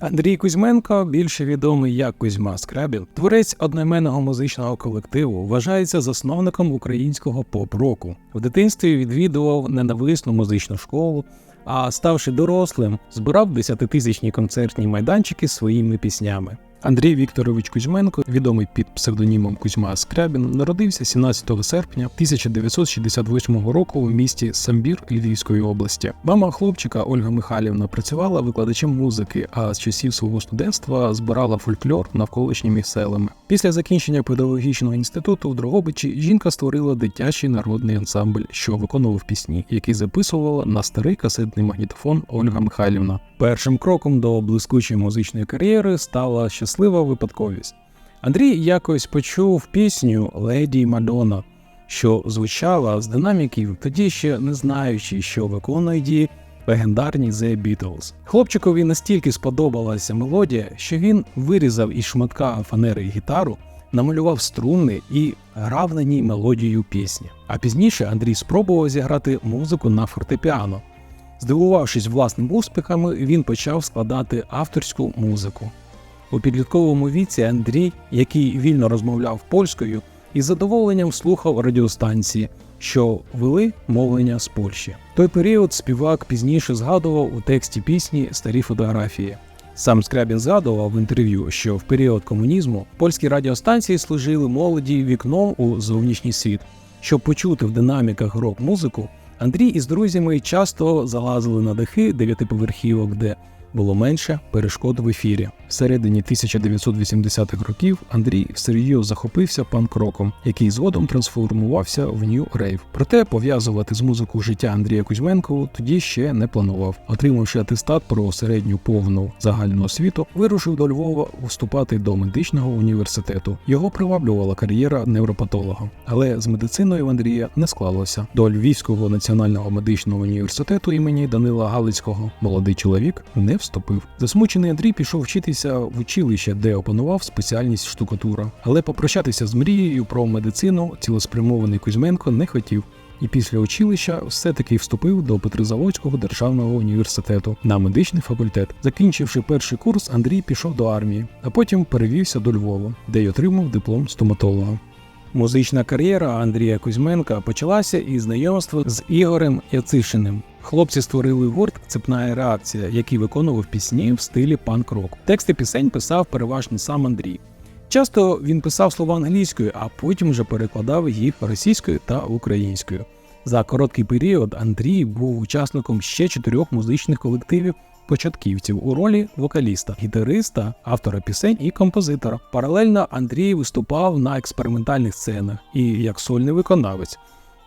Андрій Кузьменко, більше відомий як Кузьма Скрабін, творець одноіменного музичного колективу, вважається засновником українського поп-року. В дитинстві відвідував ненависну музичну школу, а ставши дорослим, збирав десятитисячні концертні майданчики своїми піснями. Андрій Вікторович Кузьменко, відомий під псевдонімом Кузьма Скрябін, народився 17 серпня 1968 року в місті Самбір Львівської області. Мама хлопчика Ольга Михайлівна працювала викладачем музики, а з часів свого студентства збирала фольклор навколишніми селами. Після закінчення педагогічного інституту в Дрогобичі жінка створила дитячий народний ансамбль, що виконував пісні, які записувала на старий касетний магнітофон Ольга Михайлівна. Першим кроком до блискучої музичної кар'єри стала щаслива випадковість. Андрій якось почув пісню Леді Мадонна, що звучала з динаміків, тоді ще не знаючи, що виконують її легендарні The Beatles. Хлопчикові настільки сподобалася мелодія, що він вирізав із шматка фанери гітару, намалював струни і грав на ній мелодію пісні. А пізніше Андрій спробував зіграти музику на фортепіано. Здивувавшись власними успіхами, він почав складати авторську музику. У підлітковому віці Андрій, який вільно розмовляв польською, із задоволенням слухав радіостанції, що вели мовлення з Польщі. Той період співак пізніше згадував у тексті пісні Старі фотографії. Сам Скрябін згадував в інтерв'ю, що в період комунізму польські радіостанції служили молоді вікном у зовнішній світ. Щоб почути в динаміках рок-музику, Андрій із друзями часто залазили на дахи дев'ятиповерхівок, де було менше перешкод в ефірі. Всередині 1980-х років Андрій всерйоз захопився панк-роком, який згодом трансформувався в нью рейв. Проте пов'язувати з музикою життя Андрія Кузьменко тоді ще не планував. Отримавши атестат про середню повну загальну освіту, вирушив до Львова вступати до медичного університету. Його приваблювала кар'єра невропатолога, але з медициною в Андрія не склалося. До Львівського національного медичного університету імені Данила Галицького молодий чоловік не вступив. Засмучений Андрій пішов вчитися в училище, де опанував спеціальність штукатура. Але попрощатися з мрією про медицину цілеспрямований Кузьменко не хотів. І після училища все-таки вступив до Петрозаводського державного університету на медичний факультет. Закінчивши перший курс, Андрій пішов до армії, а потім перевівся до Львова, де й отримав диплом стоматолога. Музична кар'єра Андрія Кузьменка почалася із знайомства з Ігорем Яцишиним. Хлопці створили гурт Цепна реакція, який виконував пісні в стилі панк-рок. Тексти пісень писав переважно сам Андрій. Часто він писав слова англійською, а потім вже перекладав їх російською та українською. За короткий період Андрій був учасником ще чотирьох музичних колективів початківців у ролі вокаліста, гітариста, автора пісень і композитора. Паралельно Андрій виступав на експериментальних сценах і як сольний виконавець.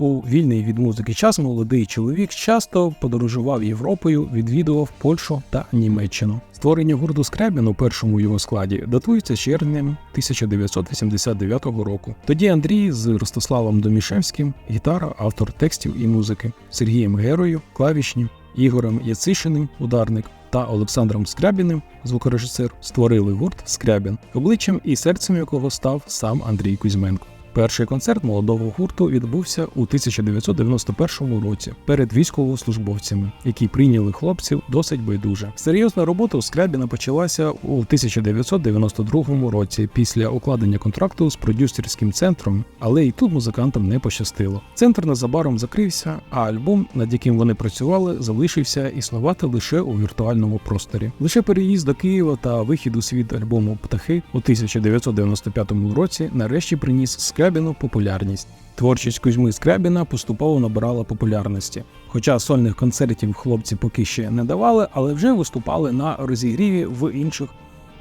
У вільний від музики час молодий чоловік часто подорожував Європою, відвідував Польщу та Німеччину. Створення гурту Скрябін у першому його складі датується червнем 1989 року. Тоді Андрій з Ростиславом Домішевським, гітара, автор текстів і музики, Сергієм Герою, клавішні, Ігорем Яцишиним, ударник та Олександром Скрябіним, звукорежисер, створили гурт Скрябін, обличчям і серцем якого став сам Андрій Кузьменко. Перший концерт молодого гурту відбувся у 1991 році перед військовослужбовцями, які прийняли хлопців досить байдуже. Серйозна робота у Скрябіна почалася у 1992 році після укладення контракту з продюсерським центром, але і тут музикантам не пощастило. Центр незабаром закрився, а альбом, над яким вони працювали, залишився існувати лише у віртуальному просторі. Лише переїзд до Києва та вихід у світ альбому Птахи у 1995 році нарешті приніс Скрябіну популярність. Творчість Кузьми Скрябіна поступово набирала популярності. Хоча сольних концертів хлопці поки ще не давали, але вже виступали на розігріві в інших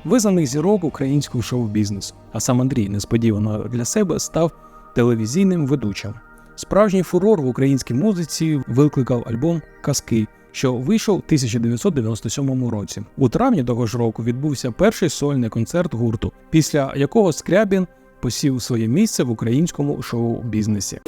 визнаних зірок українського шоу-бізнесу. А сам Андрій несподівано для себе став телевізійним ведучим. Справжній фурор в українській музиці викликав альбом Казки, що вийшов у 1997 році. У травні того ж року відбувся перший сольний концерт гурту, після якого Скрябін посів своє місце в українському шоу-бізнесі.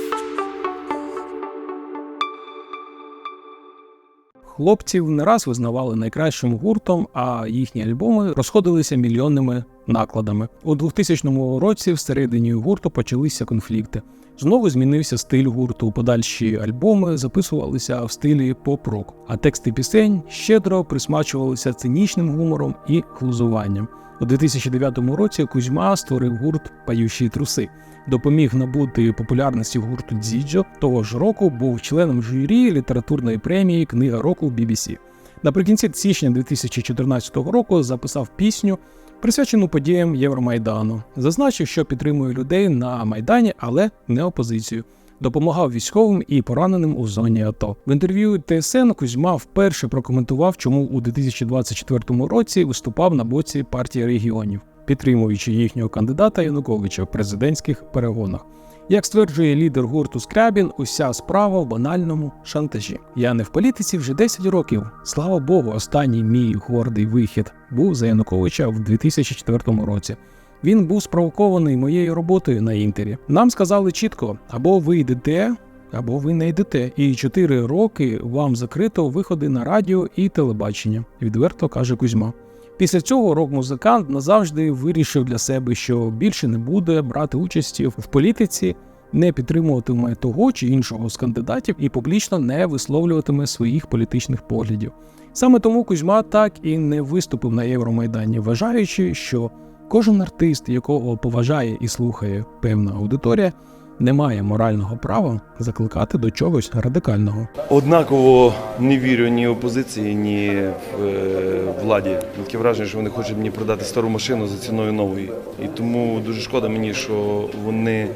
Хлопців не раз визнавали найкращим гуртом, а їхні альбоми розходилися мільйонними накладами. У 2000 році всередині гурту почалися конфлікти. Знову змінився стиль гурту. Подальші альбоми записувалися в стилі поп-рок, а тексти пісень щедро присмачувалися цинічним гумором і хлузуванням. У 2009 році Кузьма створив гурт Паючі труси. Допоміг набути популярності гурту Дзіджо. Того ж року був членом журі літературної премії Книга року BBC. Наприкінці січня 2014 року записав пісню, присвячену подіям Євромайдану. Зазначив, що підтримує людей на майдані, але не опозицію. Допомагав військовим і пораненим у зоні АТО. В інтерв'ю ТСН Кузьма вперше прокоментував, чому у 2024 році виступав на боці партії регіонів, підтримуючи їхнього кандидата Януковича в президентських перегонах. Як стверджує лідер гурту Скрябін, уся справа в банальному шантажі. Я не в політиці вже 10 років. Слава Богу, останній мій гордий вихід був за Януковича в 2004 році. Він був спровокований моєю роботою на інтері. Нам сказали чітко: або ви йдете, або ви не йдете. І 4 роки вам закрито виходи на радіо і телебачення. Відверто каже Кузьма. Після цього рок-музикант назавжди вирішив для себе, що більше не буде брати участі в політиці, не підтримуватиме того чи іншого з кандидатів і публічно не висловлюватиме своїх політичних поглядів. Саме тому Кузьма так і не виступив на Євромайдані, вважаючи, що кожен артист, якого поважає і слухає певна аудиторія, не має морального права закликати до чогось радикального. Однаково не вірю ні опозиції, ні в е, владі. Таке враження, що вони хочуть мені продати стару машину за ціною нової. І тому дуже шкода мені, що вони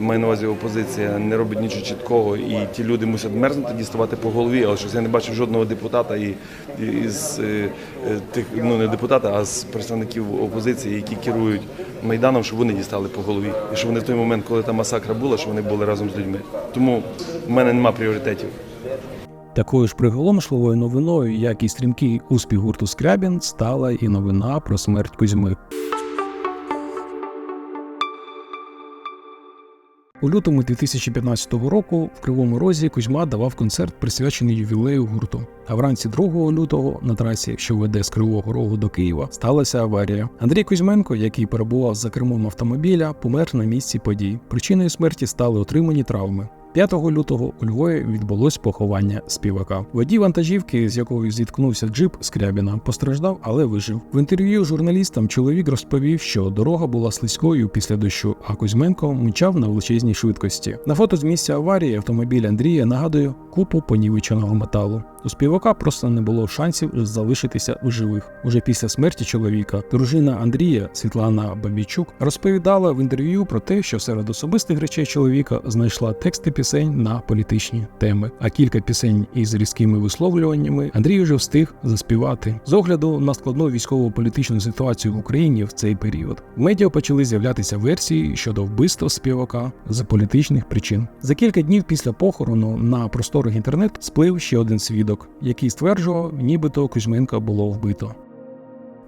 маю на увазі опозиція не робить нічого чіткого, і ті люди мусять мерзнути, діставати по голові, але щось я не бачив жодного депутата і, і з е, е, тих, ну не депутата, а з представників опозиції, які керують майданом, щоб вони дістали по голові. І що вони в той момент, коли та масакра була, що вони були разом з людьми. Тому в мене нема пріоритетів. Такою ж приголомшливою новиною, як і стрімкий успіх гурту Скрябін, стала і новина про смерть Кузьми. У лютому 2015 року в Кривому Розі Кузьма давав концерт, присвячений ювілею гурту. А вранці 2 лютого на трасі, що веде з Кривого Рогу до Києва, сталася аварія. Андрій Кузьменко, який перебував за кермом автомобіля, помер на місці подій. Причиною смерті стали отримані травми. 5 лютого у Львові відбулось поховання співака. Водій вантажівки, з якою зіткнувся джип Скрябіна, постраждав, але вижив. В інтерв'ю журналістам чоловік розповів, що дорога була слизькою після дощу, а Кузьменко мчав на величезній швидкості. На фото з місця аварії автомобіль Андрія нагадує купу понівеченого металу. У співака просто не було шансів залишитися у живих. Уже після смерті чоловіка дружина Андрія Світлана Бабійчук розповідала в інтерв'ю про те, що серед особистих речей чоловіка знайшла тексти пісень на політичні теми. А кілька пісень із різкими висловлюваннями Андрій вже встиг заспівати з огляду на складну військово-політичну ситуацію в Україні в цей період. В медіа почали з'являтися версії щодо вбивства співака з політичних причин. За кілька днів після похорону на просторах інтернет сплив ще один свідок, який стверджував, нібито Кузьменка було вбито.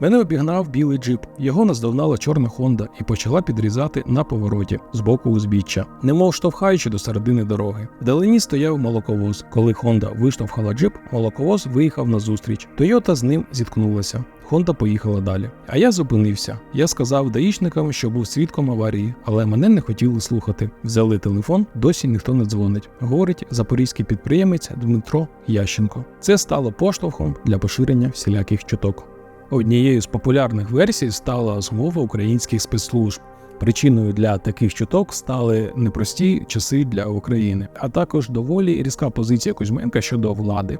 Мене обігнав білий джип. Його наздогнала чорна Хонда і почала підрізати на повороті з боку узбіччя, немов штовхаючи до середини дороги. Вдалині стояв молоковоз. Коли Хонда виштовхала джип, молоковоз виїхав назустріч. Тойота з ним зіткнулася. Хонда поїхала далі. А я зупинився. Я сказав даїшникам, що був свідком аварії, але мене не хотіли слухати. Взяли телефон, досі ніхто не дзвонить. Говорить запорізький підприємець Дмитро Ященко. Це стало поштовхом для поширення всіляких чуток. Однією з популярних версій стала змова українських спецслужб. Причиною для таких чуток стали непрості часи для України, а також доволі різка позиція Кузьменка щодо влади,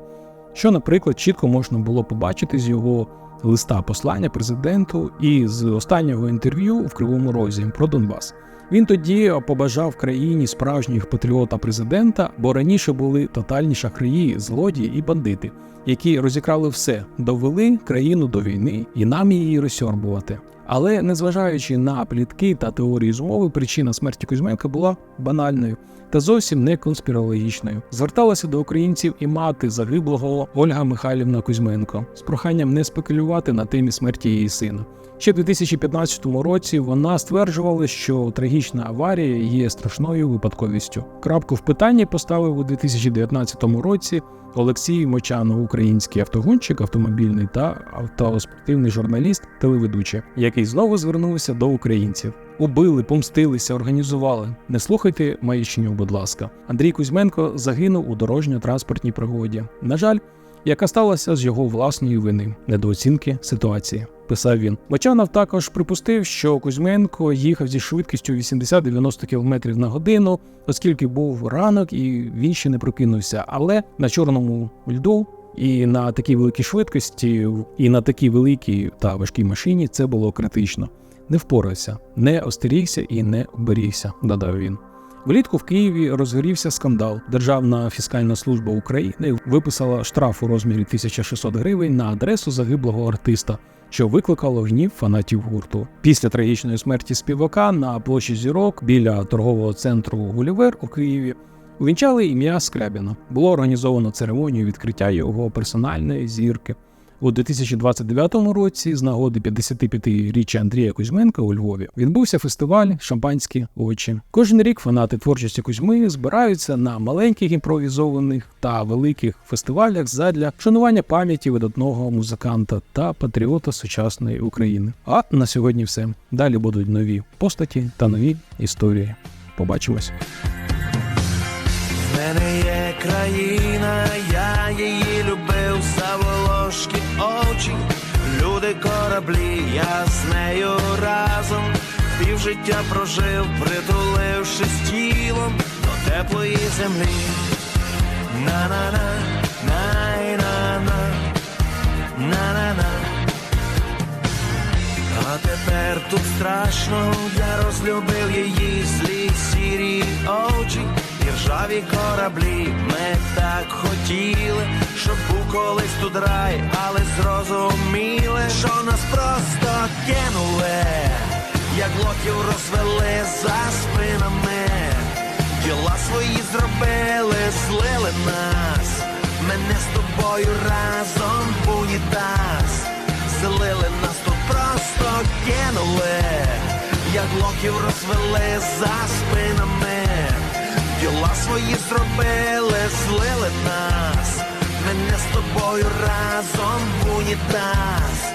що, наприклад, чітко можна було побачити з його листа послання президенту і з останнього інтерв'ю в Кривому Розі про Донбас. Він тоді побажав країні справжніх патріота президента, бо раніше були тотальні шахраї, злодії і бандити, які розікрали все, довели країну до війни і нам її розсьорбувати. Але незважаючи на плітки та теорії змови, причина смерті Кузьменка була банальною та зовсім не конспірологічною. Зверталася до українців і мати загиблого Ольга Михайлівна Кузьменко з проханням не спекулювати на темі смерті її сина. Ще в 2015 році вона стверджувала, що трагічна аварія є страшною випадковістю. Крапку в питанні поставив у 2019 році Олексій Мочанов, український автогонщик, автомобільний та автоспортивний журналіст, телеведучий, який знову звернувся до українців. Убили, помстилися, організували. Не слухайте маячню, будь ласка. Андрій Кузьменко загинув у дорожньо-транспортній пригоді. На жаль, яка сталася з його власної вини недооцінки ситуації. Писав він. Мочанов також припустив, що Кузьменко їхав зі швидкістю 80-90 км на годину, оскільки був ранок і він ще не прокинувся. Але на чорному льду і на такій великій швидкості, і на такій великій та важкій машині це було критично. Не впорався, не остерігся і не оберігся, додав він. Влітку в Києві розгорівся скандал. Державна фіскальна служба України виписала штраф у розмірі 1600 гривень на адресу загиблого артиста, що викликало гнів фанатів гурту. Після трагічної смерті співака на площі зірок біля торгового центру Гулівер у Києві увінчали ім'я Скрябіна. Було організовано церемонію відкриття його персональної зірки. У 2029 році, з нагоди 55-річчя Андрія Кузьменка у Львові, відбувся фестиваль Шампанські очі. Кожен рік фанати творчості Кузьми збираються на маленьких імпровізованих та великих фестивалях задля вшанування пам'яті видатного музиканта та патріота сучасної України. А на сьогодні все. Далі будуть нові постаті та нові історії. Побачимось. В мене є країна, я її любив за очі, люди кораблі, я з нею разом півжиття прожив, притулившись тілом до теплої землі. На-на-на, най-на-на, на-на-на. А тепер тут страшно, я розлюбив її злі сірі очі, і ржаві кораблі. Ми так хотіли, щоб був колись тут рай, але зрозуміли, що нас просто кинули, як лохів розвели за спинами. Діла свої зробили, злили нас, мене з тобою разом в унітаз. Злили нас тут просто кинули, як лохів розвели за спинами. Діла свої зробили, злили нас, мене з тобою разом в унітаз.